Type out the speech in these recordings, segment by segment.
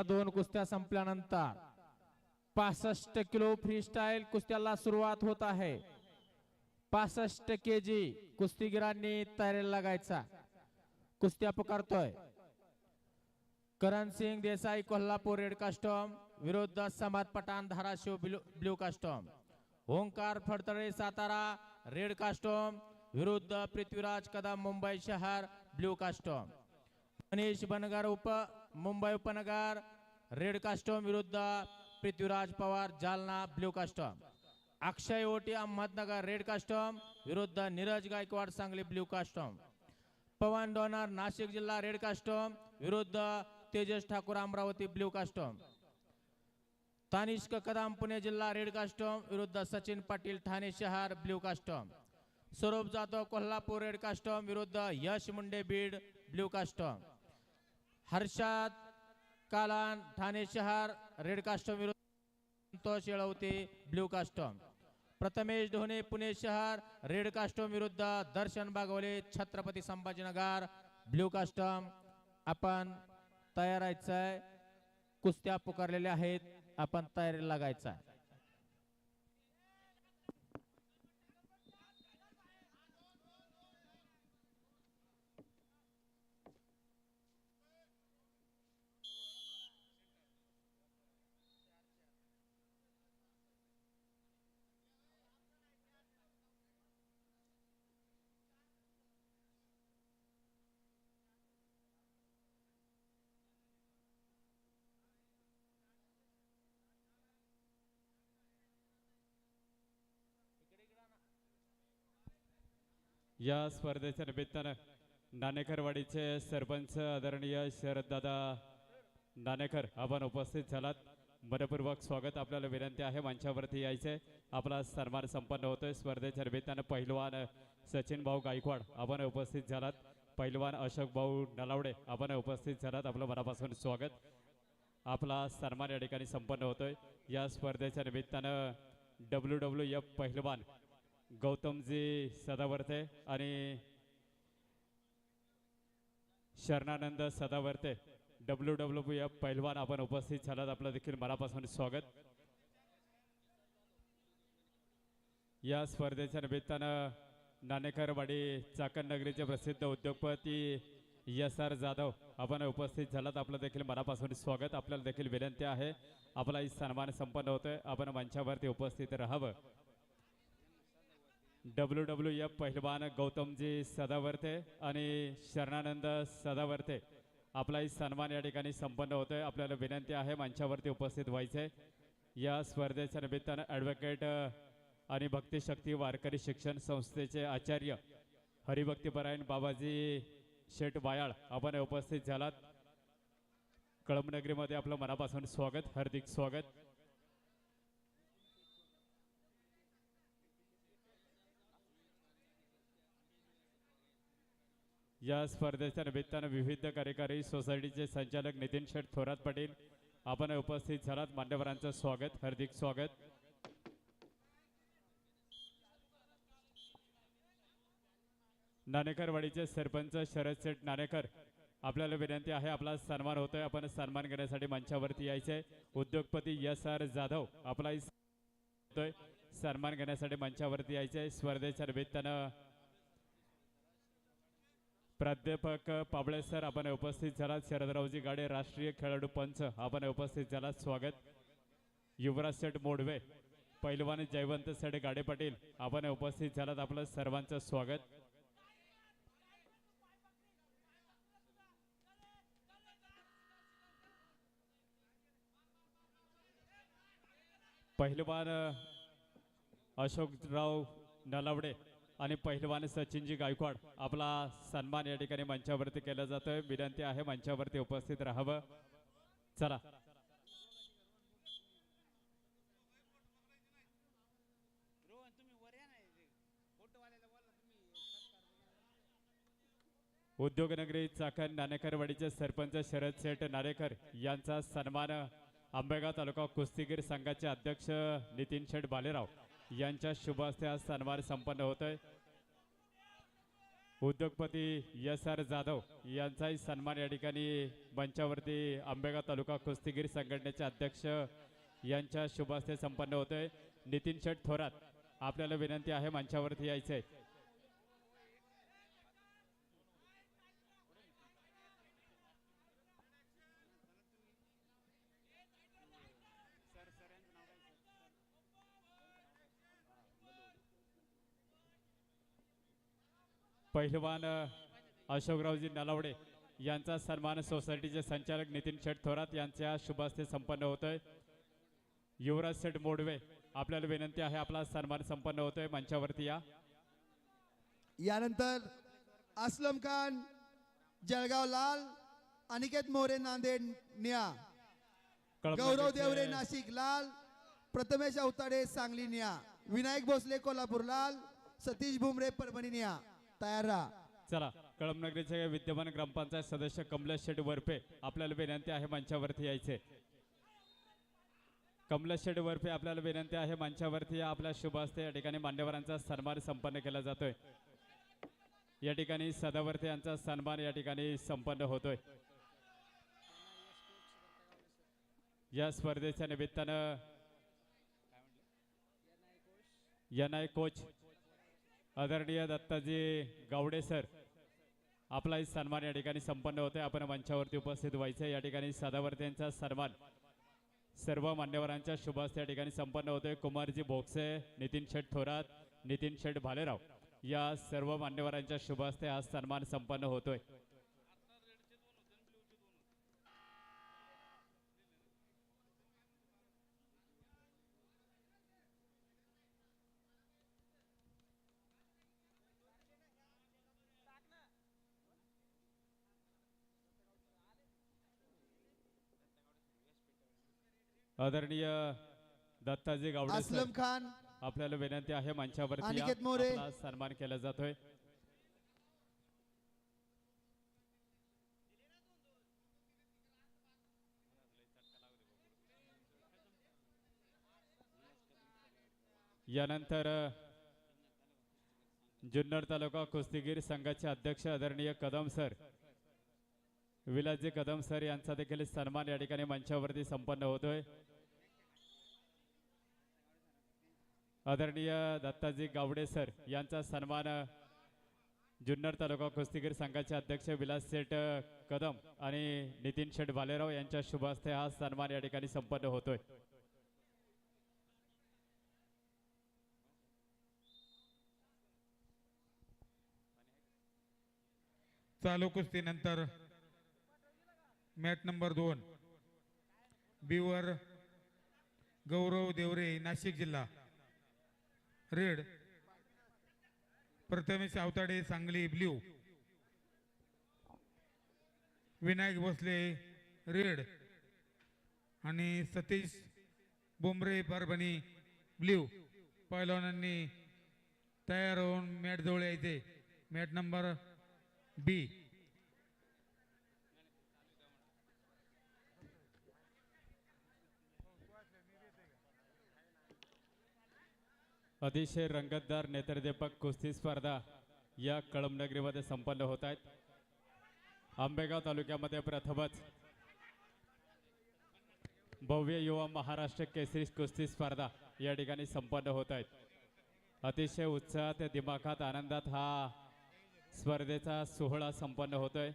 या दोन कुस्त्या संपल्यानंतर पासष्ट किलो फ्रीस्टाईल कुस्त्याला सुरुवात होत आहे. पासष्ट के जी कुस्तीगिरांनी तयारीला लागायचा. कुस्त्या पुकारतोय करण सिंग देसाई कोल्हापूर रेड कास्टॉम विरुद्ध Samaj Pathan Dharashiv blue blue costume Omkar Phadtale Satara red costume विरुद्ध पृथ्वीराज कदम मुंबई शहर ब्ल्यू कास्टॉम मनीष बनगर उप मुंबई उपनगर रेड कास्टॉम विरुद्ध Prithviraj Pawar Jalna blue costume. Akshay Oti Ahmednagar red costume विरुद्ध नीरज गायकवाड सांगली ब्ल्यू कास्टॉम. पवन डोनर नाशिक जिल्हा रेड कास्टॉम विरुद्ध Tejas Thakur Amravati blue costume. Tanishq Kadam Pune जिल्हा red costume विरुद्ध सचिन पाटील ठाणे शहर ब्ल्यू कास्टॉम. स्वरूप जाधव कोल्हापूर रेड कास्टॉम विरुद्ध यश मुंडे बीड ब्ल्यू कास्टॉम. हर्षाद कालान ठाणे शहर रेड कास्टम विरुद्ध संतोष येळवते ब्ल्यू कास्टम. प्रथमेश ढोणे पुणे शहर रेड कास्टम विरुद्ध दर्शन बागवले छत्रपती संभाजीनगर ब्ल्यू कास्टम. आपण तयार आहे कुस्त्या पुकारलेल्या आहेत आपण तयारीला लागायचा या स्पर्धेच्या निमित्तानं नाणेकरवाडीचे सरपंच आदरणीय शरददादा नाणेकर आपण उपस्थित झालात. मनपूर्वक स्वागत आपल्याला विनंती आहे मंचावरती यायचे आपला सन्मान संपन्न होतोय. स्पर्धेच्या निमित्तानं पहिलवान सचिन भाऊ गायकवाड आपण उपस्थित झालात. पहिलवान अशोक भाऊ नलावडे आपण उपस्थित झालात. आपलं मनापासून स्वागत. आपला सन्मान या ठिकाणी संपन्न होतोय. या स्पर्धेच्या निमित्तानं डब्ल्यू डब्ल्यू एफ पहिलवान गौतमजी सदावर्ते आणि Sharanand Sadavarte W W F पहिलवान आपण उपस्थित झालात. आपलं देखील मनापासून स्वागत. या स्पर्धेच्या निमित्तानं नाणेकरवाडी चाकण नगरीचे प्रसिद्ध उद्योगपती एस आर जाधव आपण उपस्थित झालात. आपलं देखील मनापासून स्वागत. आपल्याला देखील विनंती आहे. आपला ही सन्मान संपन्न होतोय. आपण मंचावरती उपस्थित राहावं. डब्ल्यू डब्ल्यू एफ पहिलवान गौतमजी सदावर्ते आणि शरणानंद सदावर्ते. आपलाही सन्मान या ठिकाणी संपन्न होतोय. आपल्याला विनंती आहे मंचावरती उपस्थित व्हायचे या स्पर्धेच्या निमित्तानं ॲडव्होकेट आणि भक्तिशक्ती वारकरी शिक्षण संस्थेचे आचार्य हरिभक्तीपरायण बाबाजी शेठ वायाळ आपण उपस्थित झालात. कळमनगरीमध्ये आपलं मनापासून स्वागत हार्दिक स्वागत. या स्पर्धेच्या निमित्तानं विविध कार्यकारी सोसायटीचे संचालक नितीन शेठ थोरात पाटील आपण उपस्थित झालात. मान्यवरांचं स्वागत हार्दिक स्वागत. नाणेकरवाडीचे सरपंच शरद शेठ नाणेकर आपल्याला विनंती आहे आपला सन्मान होतोय. आपण सन्मान घेण्यासाठी मंचावरती यायचे उद्योगपती एस आर जाधव आपलाही सन्मान घेण्यासाठी मंचावरती यायचे स्पर्धेच्या निमित्तानं प्राध्यापक पाबळे सर आपण उपस्थित झालात. शरदरावजी गाडे राष्ट्रीय खेळाडू पंच आपण उपस्थित झालात. स्वागत. युवराज शेठ मोडवे पैलवान जयवंत सेठ गाडे पाटील आपण उपस्थित झालात. आपलं सर्वांचं स्वागत. पहिलवान अशोकराव नलावडे आणि पहिलवान सचिनजी गायकवाड. आपला सन्मान या ठिकाणी मंचावरती केला जातोय. विनंती आहे मंचावरती उपस्थित राहावं. चला. उद्योगनगरी चाकण नाणेकरवाडीचे सरपंच शरद शेठ नाणेकर यांचा सन्मान आंबेगाव तालुका कुस्तीगीर संघाचे अध्यक्ष नितीन शेठ बालेराव. यांच्या शुभ हस्ते आज सन्मान संपन्न होतोय. उद्योगपती एस आर जाधव यांचाही सन्मान या ठिकाणी मंचावरती आंबेगाव तालुका कुस्तीगीर संघटनेचे अध्यक्ष यांच्या शुभ हस्ते संपन्न होतोय. नितीन शेठ थोरात आपल्याला विनंती आहे मंचावरती यायचंय. पहिलवान अशोकरावजी नलावडे यांचा सन्मान सोसायटीचे संचालक नितीन शेठ थोरात यांच्या शुभास्ते संपन्न होतोय. युवराज शेठ मोडवे आपल्याला विनंती आहे आपला सन्मान संपन्न होतोय मंचावरती या. यानंतर असलम खान जळगाव लाल अनिकेत मोरे नांदेड निळा गौरव देवरे नाशिक लाल प्रथमेश अवताडे सांगली निळा विनायक भोसले कोल्हापूर लाल सतीश भुमरे परभणी निळा तयार राहा. चला कळमनगरीचे विद्यमान ग्रामपंचायत सदस्य कमलेश शेठ वरपे आपल्याला विनंती आहे मंचावरती यायचे. कमलेश शेठ वरपे आपल्याला विनंती आहे मंचावरती या आपल्या शुभ हस्ते या ठिकाणी मान्यवरांचा सन्मान संपन्न केला जातोय. या ठिकाणी सदावर्ते यांचा सन्मान या ठिकाणी संपन्न होतोय. या स्पर्धेच्या निमित्तानं एन आय कोच आदरणीय दत्ताजी गावडे सर आपलाही सन्मान या ठिकाणी संपन्न होतोय. आपण मंचावरती उपस्थित व्हायचं या ठिकाणी सदावर्ते यांचा सन्मान सर्व मान्यवरांच्या शुभास या ठिकाणी संपन्न होतोय. कुमारजी भोगसे नितीन शेठ थोरात नितीन शेठ भालेराव या सर्व मान्यवरांच्या शुभास्ते हा सन्मान संपन्न होतोय. आदरणीय दत्ताजी गावडे सर असलम खान आपल्याला विनंती आहे मंचावरती या. अनिकेत मोरे. आपला सन्मान केला जातोय यानंतर अ, जुन्नर तालुका कुस्तीगीर संघाचे अध्यक्ष आदरणीय कदम सर विलासजी कदम सर यांचा देखील सन्मान या ठिकाणी मंचावरती संपन्न होतोय आदरणीय दत्ताजी गावडे सर यांचा सन्मान जुन्नर तालुका कुस्तीगीर संघाचे अध्यक्ष विलास शेठ कदम आणि नितीन शेठ भालेराव यांच्या शुभ हस्ते हा सन्मान या ठिकाणी संपन्न होतोय. चालू कुस्तीनंतर मॅच नंबर दोन बिवर गौरव देवरे नाशिक जिल्हा. Red. Prathamesh Awtade Sangli blue. Vinayak Bhosale red. आणि सतीश बोंबरे परभणी ब्ल्यू. पैलवानांनी तयार होऊन मॅट जवळ यायचे. Mat number B. अतिशय रंगतदार नेत्रदीपक कुस्ती स्पर्धा या कळमनगरीमध्ये संपन्न होत आहेत. आंबेगाव तालुक्यामध्ये प्रथमच भव्य युवा महाराष्ट्र केसरी कुस्ती स्पर्धा या ठिकाणी संपन्न होत आहेत. अतिशय उत्साहात दिमाखात आनंदात हा स्पर्धेचा सोहळा संपन्न होतोय.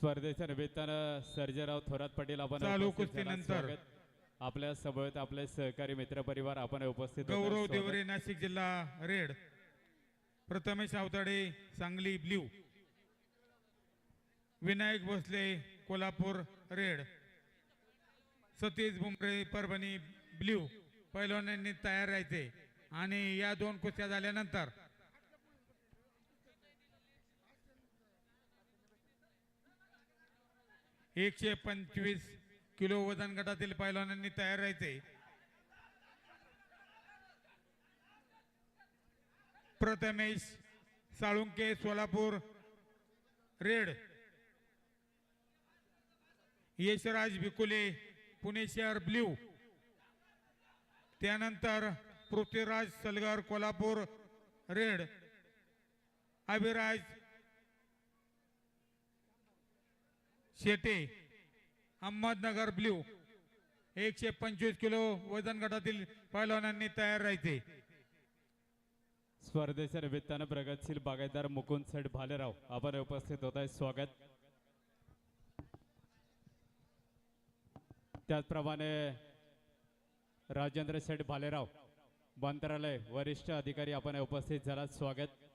स्पर्धेच्या निमित्तानं सर्जेराव थोरात पाटील आपण चालू. कुस्तीनंतर. आपल्या समवेत आपले सहकारी मित्र परिवार आपण उपस्थित. गौरव. देवरे नाशिक जिल्हा red Prathamesh Awtade Sangli blue Vinayak Bhosale Kolhapur red Satish Bumre Parbhani blue पैलवानांनी तयार राहायचे आणि या दोन कुस्त्या झाल्यानंतर एकशे पंचवीस किलो वजन गटातील पैलवानांनी तयार राहायचे. प्रथमेश साळुंके सोलापूर रेड. यशराज बिकुले पुणे शहर ब्ल्यू. त्यानंतर पृथ्वीराज सलगर कोल्हापूर रेड. अभिराज शेटे अहमदनगर ब्ल्यू एकशे पंचवीस किलो वजन गटातील पैलवानांनी तयार राहायचे. स्पर्धेच्या निमित्तानं प्रगतशील बागायतदार मुकुंद सेठ भालेराव आपण उपस्थित होत आहे स्वागत. त्याचप्रमाणे राजेंद्र शेठ भालेराव मंत्रालय वरिष्ठ अधिकारी आपण उपस्थित झाला स्वागत.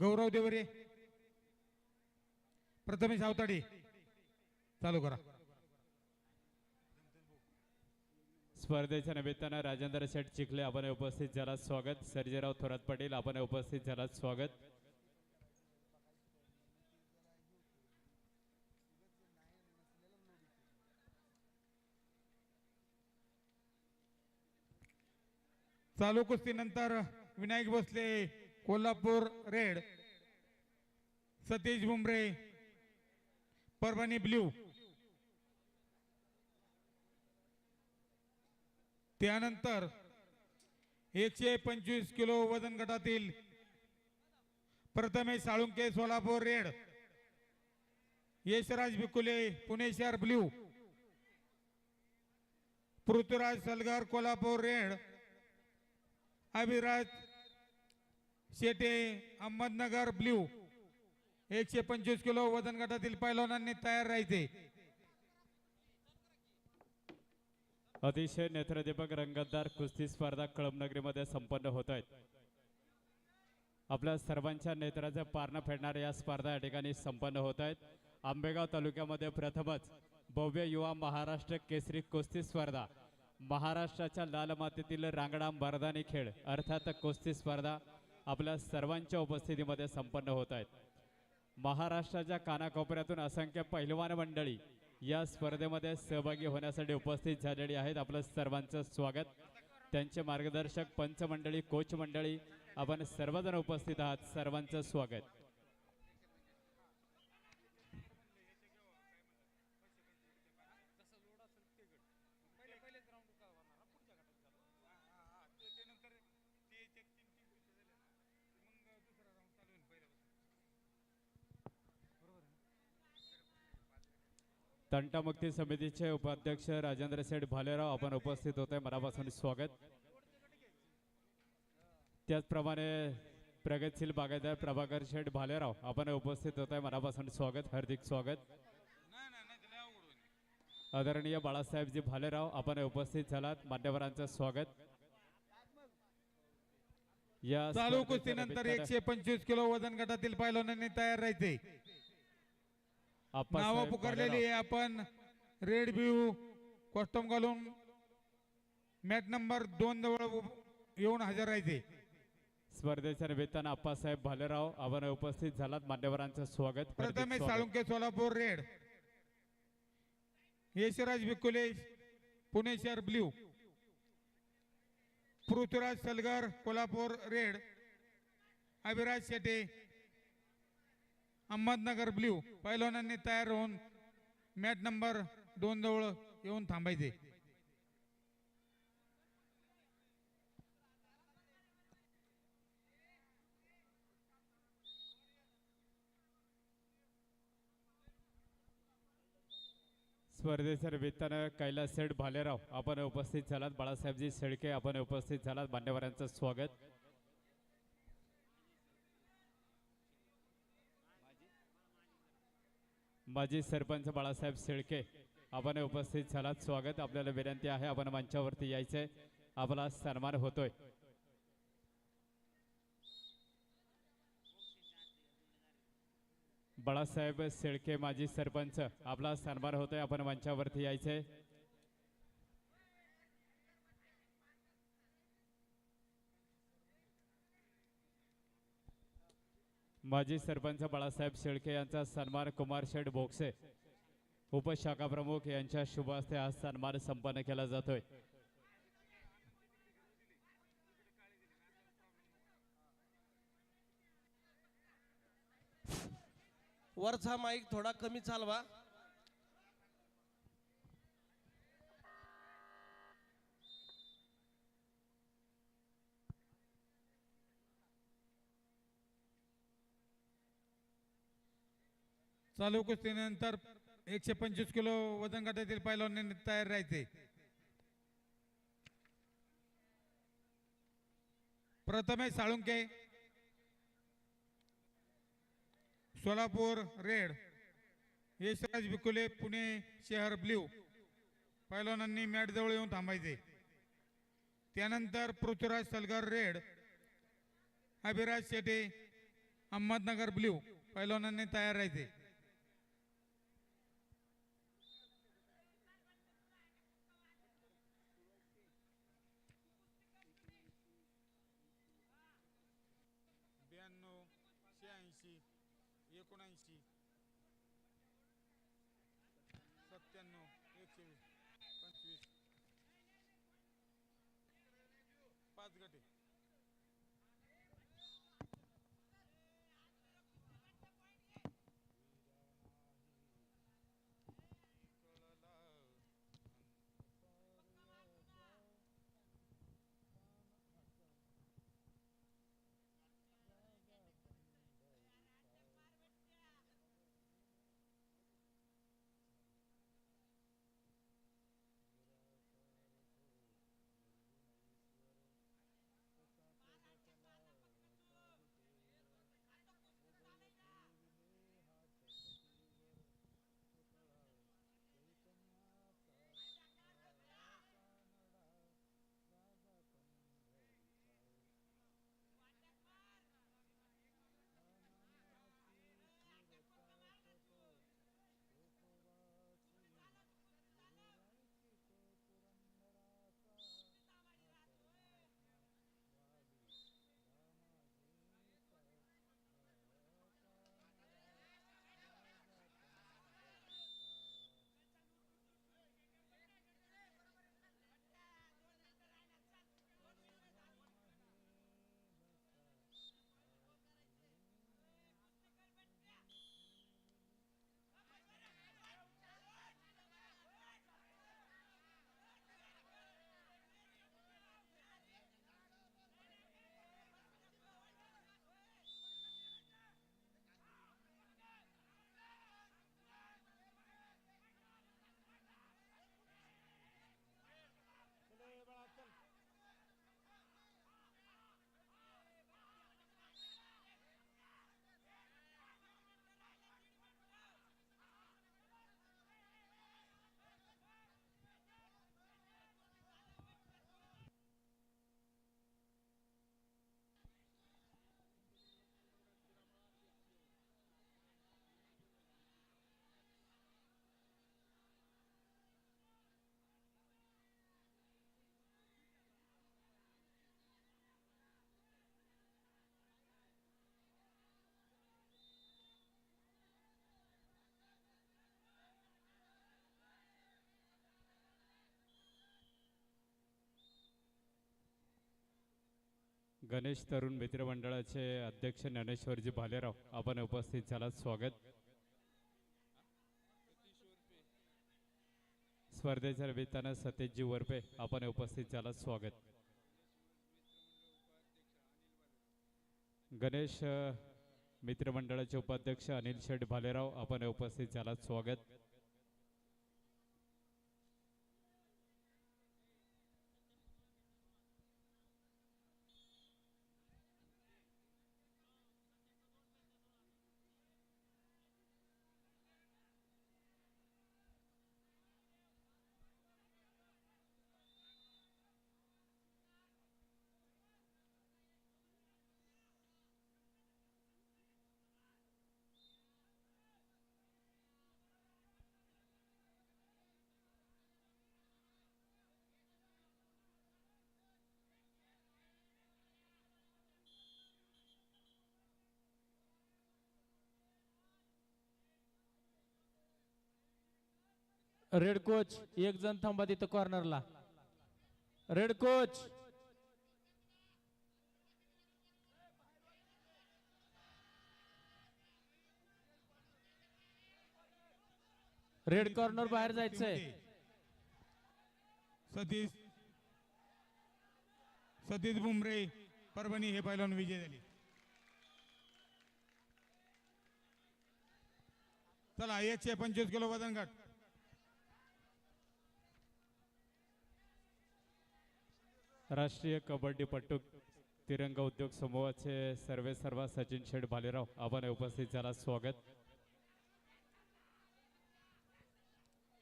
गौरव देवरे. प्रथमेश आवताडे चालू करा. स्पर्धेच्या निमित्तानं राजेंद्र शेठ चिखले आपण उपस्थित झाला. स्वागत. सर्जेराव थोरात पाटील आपण उपस्थित झाला. स्वागत. चालू कुस्तीनंतर Vinayak Bhosale. Kolhapur red Satish Bumre Parbhani blue. त्यानंतर एकशे पंचवीस किलो वजन गटातील प्रथमेश साळुंके सोलापूर रेड. यशराज बिकुले पुणे शहर blue. Prithviraj Salgar Kolhapur red. Abhiraj Shete Ahmednagar blue एकशे पंचवीस किलो वजन गटातील पैलवानांनी तयार राहायचे. अतिशय नेत्रदीपक रंगतदार कुस्ती स्पर्धा कळमनगरीमध्ये संपन्न होत आहेत. आपल्या सर्वांच्या नेत्राचं पारणं फेडणाऱ्या या स्पर्धा या ठिकाणी संपन्न होत आहेत. आंबेगाव तालुक्यामध्ये प्रथमच भव्य युवा महाराष्ट्र केसरी कुस्ती स्पर्धा. महाराष्ट्राच्या लाल मातीतील रांगडा मर्दानी खेळ अर्थात कुस्ती स्पर्धा आपल्या सर्वांच्या उपस्थितीमध्ये संपन्न होत आहेत. महाराष्ट्राच्या कानाकोपऱ्यातून असंख्य पहिलवान मंडळी या स्पर्धेमध्ये सहभागी होण्यासाठी उपस्थित झालेली आहेत. आपलं सर्वांचं स्वागत. त्यांचे मार्गदर्शक पंचमंडळी कोच मंडळी आपण सर्वजण उपस्थित आहात. सर्वांचं स्वागत. तंटामुक्ती समितीचे उपाध्यक्ष राजेंद्र शेठ भालेराव आपण उपस्थित होते. मनापासून स्वागत. त्याचप्रमाणे प्रगतशील बागायतदार प्रभाकर शेठ भालेराव आपण उपस्थित होत. आहे मनापासून स्वागत. हार्दिक स्वागत. आदरणीय बाळासाहेबजी भालेराव आपण उपस्थित झालात. मान्यवरांचं स्वागत. या चालू कुस्तीनंतर एकशे पंचवीस किलो वजन गटातील पैलवानांनी तयार राहायचे. नावं पुकारलेली. आहे आपण. रेड ब्ल्यू कॉस्ट्युम घालून मॅच नंबर दोन जवळ येऊन हजर राहायचे. स्पर्धेच्या निमित्तानं आप्पासाहेब भालेराव आपण उपस्थित झालात. मान्यवरांचं स्वागत. स्वागत. साळुंके सोलापूर रेड यशराज बिकुले पुणे शहर blue Prithviraj Salgar Kolhapur red Abhiraj Shete Ahmednagar blue पैलवानांनी तयार होऊन मॅट नंबर दोन जवळ येऊन थांबायचे. स्पर्धेच्या निमित्तानं कैलास सेठ भालेराव आपण उपस्थित झालात. बाळासाहेबजी शेळके आपण उपस्थित झालात. मान्यवरांचं स्वागत. माजी सरपंच बाळासाहेब शेळके आपण उपस्थित झालात. स्वागत. आपल्याला विनंती आहे आपण मंचावरती यायचंय. आपला सन्मान होतोय. बाळासाहेब शेळके माजी सरपंच आपला सन्मान होतोय. आपण मंचावरती यायचंय. माजी सरपंच बाळासाहेब शेळके यांचा सन्मान कुमार शेठ बोक्से उपशाखा प्रमुख यांच्या शुभ हस्ते हा सन्मान संपन्न केला जातोय. वरचा माईक थोडा कमी चालवा. चालू कुस्तीनंतर एकशे पंचवीस किलो वजन गटातील पैलवानांनी तयार राहायचे. प्रथमेश साळुंके सोलापूर रेड यशराज बिकुले पुणे शहर ब्ल्यू. पैलवानांनी मॅट जवळ येऊन थांबायचे. त्यानंतर पृथ्वीराज सलगर रेड अभिराज शेटे अहमदनगर ब्ल्यू. पैलवानांनी तयार राहायचे. पाच गटे गणेश तरुण मित्र मंडळाचे अध्यक्ष ज्ञानेश्वरजी भालेराव आपण उपस्थित झाला. स्वागत. स्पर्धेच्या निमित्तानं सतेजजी वरपे आपण उपस्थित झाला. स्वागत. गणेश मित्रमंडळाचे उपाध्यक्ष अनिल शेठ भालेराव आपण उपस्थित झालात स्वागत. रेड कोच एक जण थांबा तिथं कॉर्नरला रेड कोच रेड कॉर्नर बाहेर जायचंय. सतीश. सतीश बुमरे परभणी हे पैलवान विजय झाले. चला एकशे पंचवीस किलो वजन घाट. राष्ट्रीय कबड्डीपटू तिरंगा उद्योग समूहाचे सर्वे सर्वा सचिन शेठ भालेराव आपण उपस्थित झाला. स्वागत.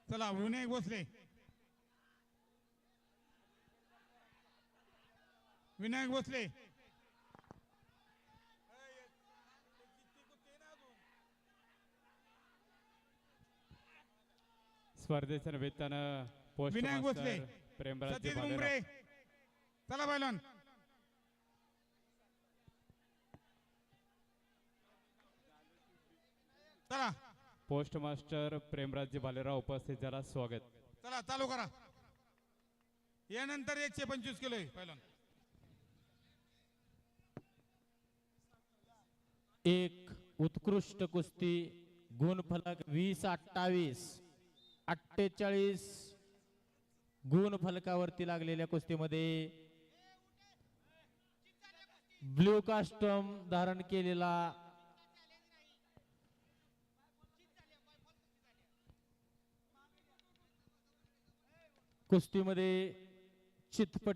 चला विनायक भोसले विनायक भोसले स्पर्धेच्या निमित्तानं पोस्ट विनायक भोसले प्रेमराज चला पैलवान चला. पोस्ट मास्टर प्रेमराज भालेराव उपस्थित झाला स्वागत. चला चालू करा. यानंतर एकशे पंचवीस किलो आहे पैलवान एक उत्कृष्ट कुस्ती गुणफलक वीस अठ्ठावीस अठ्ठेचाळीस गुणफलकावरती लागलेल्या कुस्तीमध्ये ब्ल्यू कास्टम धारण केलेला कुस्तीमध्ये चितपट